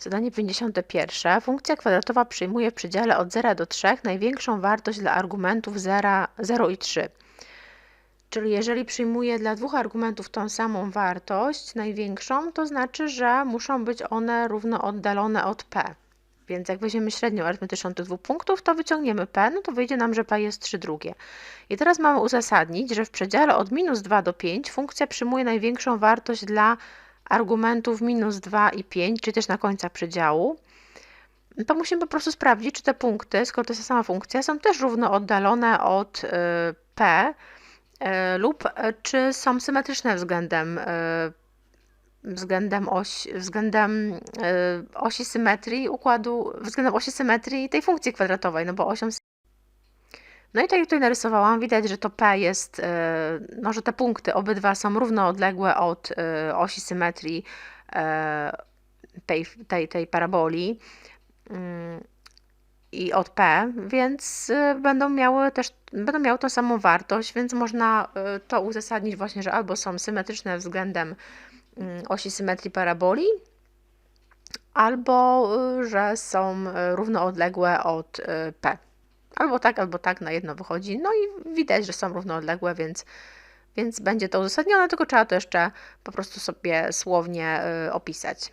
Zadanie 51. Funkcja kwadratowa przyjmuje w przedziale od 0 do 3 największą wartość dla argumentów 0, 0 i 3. Czyli jeżeli przyjmuje dla dwóch argumentów tą samą wartość, największą, to znaczy, że muszą być one równo oddalone od p. Więc jak weźmiemy średnią arytmetyczną tych dwóch punktów, to wyciągniemy p, no to wyjdzie nam, że p jest 3 drugie. I teraz mamy uzasadnić, że w przedziale od minus 2 do 5 funkcja przyjmuje największą wartość dla argumentów minus 2 i 5, czy też na końcach przedziału, to musimy po prostu sprawdzić, czy te punkty, skoro to jest ta sama funkcja, są też równo oddalone od y, p y, lub y, czy są symetryczne względem względem, osi, względem osi symetrii układu, względem osi symetrii tej funkcji kwadratowej, no bo osią no i tak jak tutaj narysowałam, widać, że to P jest, e, no, że te punkty obydwa są równoodległe od e, osi symetrii e, tej, tej, tej paraboli mm, i od P, więc będą miały też będą miały tą samą wartość, więc można to uzasadnić właśnie, że albo są symetryczne względem mm, osi symetrii paraboli, albo że są równoodległe od P. Albo tak, albo tak na jedno wychodzi. No i widać, że są równoległe, więc, więc będzie to uzasadnione, tylko trzeba to jeszcze po prostu sobie słownie y, opisać.